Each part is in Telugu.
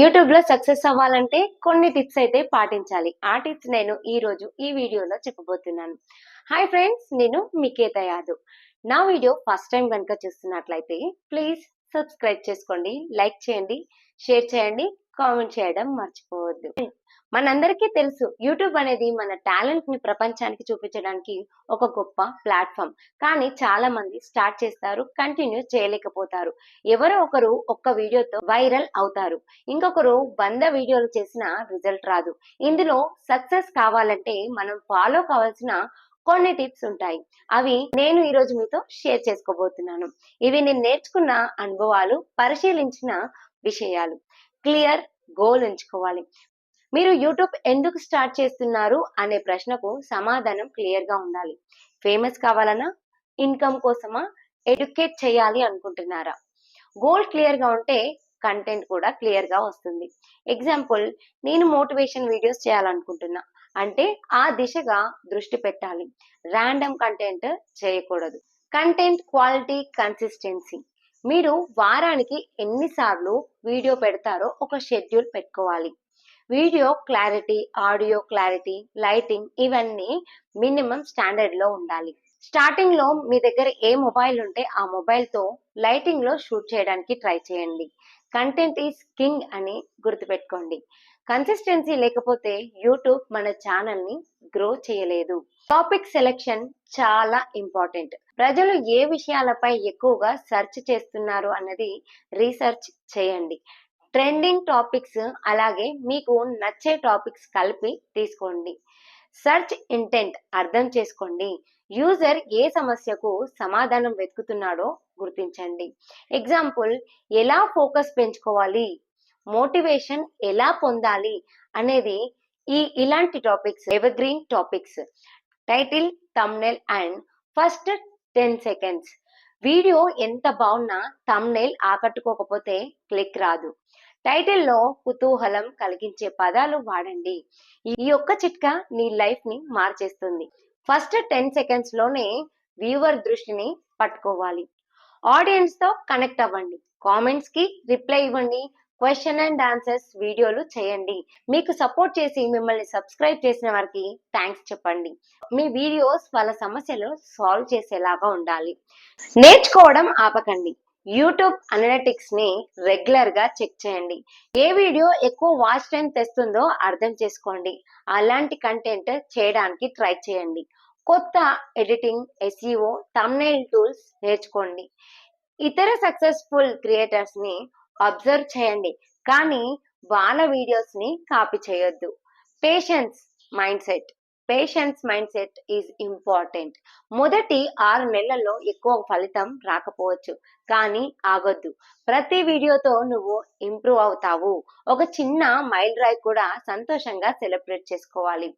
యూట్యూబ్లో సక్సెస్ అవ్వాలంటే కొన్ని టిప్స్ అయితే పాటించాలి. ఆ టిప్స్ నేను ఈ రోజు ఈ వీడియోలో చెప్పబోతున్నాను. హాయ్ ఫ్రెండ్స్ నేను మికేత యాదవ్. నా వీడియో ఫస్ట్ టైం కనుక చూస్తున్నట్లయితే ప్లీజ్ సబ్స్క్రైబ్ చేసుకోండి లైక్ చేయండి షేర్ చేయండి కామెంట్ చేయడం మర్చిపోవద్దు. మనందరికీ తెలుసు యూట్యూబ్ అనేది మన టాలెంట్ని ప్రపంచానికి చూపించడానికి ఒక గొప్ప ప్లాట్ఫామ్ కానీ చాలా మంది స్టార్ట్ చేస్తారు కంటిన్యూ చేయలేకపోతారు. ఎవరో ఒకరు ఒక్క వీడియోతో వైరల్ అవుతారు. ఇంకొకరు వంద వీడియోలు చేసిన రిజల్ట్ రాదు. ఇందులో సక్సెస్ కావాలంటే మనం ఫాలో కావాల్సిన కొన్ని టిప్స్ ఉంటాయి. అవి నేను ఈరోజు మీతో షేర్ చేసుకోబోతున్నాను. ఇవి నేను నేర్చుకున్న అనుభవాలు పరిశీలించిన విషయాలు. క్లియర్ గోల్ ఎంచుకోవాలి. మీరు యూట్యూబ్ ఎందుకు స్టార్ట్ చేస్తున్నారు అనే ప్రశ్నకు సమాధానం క్లియర్గా ఉండాలి. ఫేమస్ కావాలన్నా ఇన్కమ్ కోసమా? ఎడ్యుకేట్ చేయాలి అనుకుంటున్నారా? గోల్ క్లియర్గా ఉంటే కంటెంట్ కూడా క్లియర్గా వస్తుంది. ఎగ్జాంపుల్ నేను మోటివేషన్ వీడియోస్ చేయాలనుకుంటున్నా. అంటే ఆ దిశగా దృష్టి పెట్టాలి. ర్యాండమ్ కంటెంట్ చేయకూడదు. Content quality consistency. మీరు వారానికి ఎన్నిసార్లు వీడియో పెడతారో ఒక షెడ్యూల్ పెట్టుకోవాలి. Video clarity audio clarity lighting ఇవన్నీ మినిమం స్టాండర్డ్లో ఉండాలి. స్టార్టింగ్లో మీ దగ్గర ఏ మొబైల్ ఉంటే ఆ మొబైల్తో లైటింగ్లో షూట్ చేయడానికి ట్రై చేయండి. కంటెంట్ ఈస్ కింగ్ అని గుర్తుపెట్టుకోండి. కన్సిస్టెన్సీ లేకపోతే యూట్యూబ్ మన ఛానల్ని గ్రో చేయలేదు. టాపిక్ సెలెక్షన్ చాలా ఇంపార్టెంట్. ప్రజలు ఏ విషయాలపై ఎక్కువగా సెర్చ్ చేస్తున్నారు అన్నది రీసెర్చ్ చేయండి. ట్రెండింగ్ టాపిక్స్ అలాగే మీకు నచ్చే టాపిక్స్ కలిపి తీసుకోండి. సెర్చ్ ఇంటెంట్ అర్థం చేసుకోండి. యూజర్ ఏ సమస్యకు సమాధానం వెతుకుతున్నాడో గుర్తించండి. ఎగ్జాంపుల్ ఎలా ఫోకస్ పెంచుకోవాలి? మోటివేషన్ ఎలా పొందాలి? అనేది ఈ ఇలాంటి topics evergreen topics title thumbnail and first ten seconds video ఎంత బాగున్నా తమ్నెల్ ఆకట్టుకోకపోతే క్లిక్ రాదు. టైటిల్లో కుతూహలం కలిగించే పదాలు వాడండి. ఈ యొక్క చిట్కా నీ లైఫ్ని మార్చేస్తుంది. ఫస్ట్ టెన్ సెకండ్స్లోనే వ్యూవర్ దృష్టిని పట్టుకోవాలి. ఆడియన్స్తో కనెక్ట్ అవ్వండి. కామెంట్స్కి రిప్లై ఇవ్వండి. క్వశ్చన్ అండ్ ఆన్సర్స్ వీడియోలు చేయండి. మీకు సపోర్ట్ చేసి మిమ్మల్ని సబ్స్క్రైబ్ చేసిన వారికి థ్యాంక్స్ చెప్పండి. మీ వీడియోస్ వాళ్ళ సమస్యలు సాల్వ్ చేసేలాగా ఉండాలి. నేర్చుకోవడం ఆపకండి. యూట్యూబ్ అనలిటిక్స్ని రెగ్యులర్గా చెక్ చేయండి. ఏ వీడియో ఎక్కువ వాచ్ టైం తెస్తుందో అర్థం చేసుకోండి. అలాంటి కంటెంట్ చేయడానికి ట్రై చేయండి. కొత్త ఎడిటింగ్ ఎస్ఈఓ తమ్నైల్ టూల్స్ నేర్చుకోండి. ఇతర సక్సెస్ఫుల్ క్రియేటర్స్ని అబ్జర్వ్ చేయండి. కానీ వాళ్ళ వీడియోస్ని కాపీ చేయొద్దు. Patience mindset patience mindset is important మొదటి ఆరు నెలల్లో ఎక్కువ ఫలితం రాకపోవచ్చు కానీ ఆగొద్దు. ప్రతి వీడియోతో నువ్వు ఇంప్రూవ్ అవుతావు. ఒక చిన్న మైల్ రాయ్ కూడా సంతోషంగా సెలబ్రేట్ చేసుకోవాలి.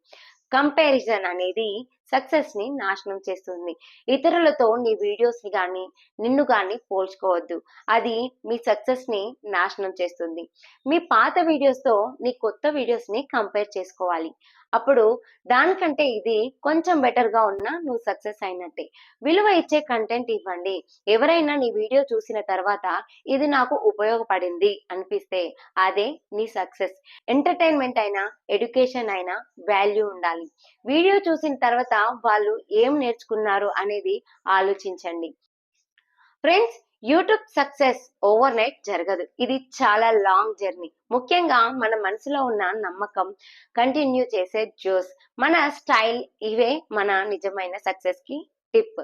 కంపారిజన్ అనేది సక్సెస్ని నాశనం చేస్తుంది. ఇతరులతో నీ వీడియోస్ని కానీ నిన్ను కానీ పోల్చుకోవద్దు. అది మీ సక్సెస్ని నాశనం చేస్తుంది. మీ పాత వీడియోస్తో నీ కొత్త వీడియోస్ని కంపేర్ చేసుకోవాలి. అప్పుడు దానికంటే ఇది కొంచెం బెటర్గా ఉన్నా నువ్వు సక్సెస్ అయినట్టే. విలువ ఇచ్చే కంటెంట్ ఇవ్వండి. ఎవరైనా నీ వీడియో చూసిన తర్వాత ఇది నాకు ఉపయోగపడింది అనిపిస్తే అదే నీ సక్సెస్. ఎంటర్టైన్మెంట్ అయినా ఎడ్యుకేషన్ అయినా వాల్యూ ఉండాలి. వీడియో చూసిన తర్వాత తర్వాత వాళ్ళు ఏం నేర్చుకున్నారు అనేది ఆలోచించండి. Friends YouTube success overnight జరగదు. ఇది చాలా లాంగ్ జర్నీ ముఖ్యంగా మన మనసులో ఉన్న నమ్మకం కంటిన్యూ చేసే జోస్ మన స్టైల్ ఇవే మన నిజమైన సక్సెస్కి టిప్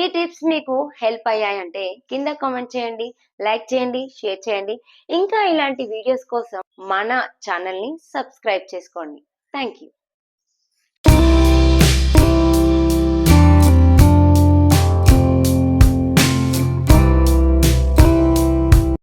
ఈ టిప్స్ మీకు హెల్ప్ అయ్యాయంటే కింద కామెంట్ చేయండి లైక్ చేయండి షేర్ చేయండి. ఇంకా ఇలాంటి వీడియోస్ కోసం మన ఛానల్ని సబ్స్క్రైబ్ చేసుకోండి. Thank you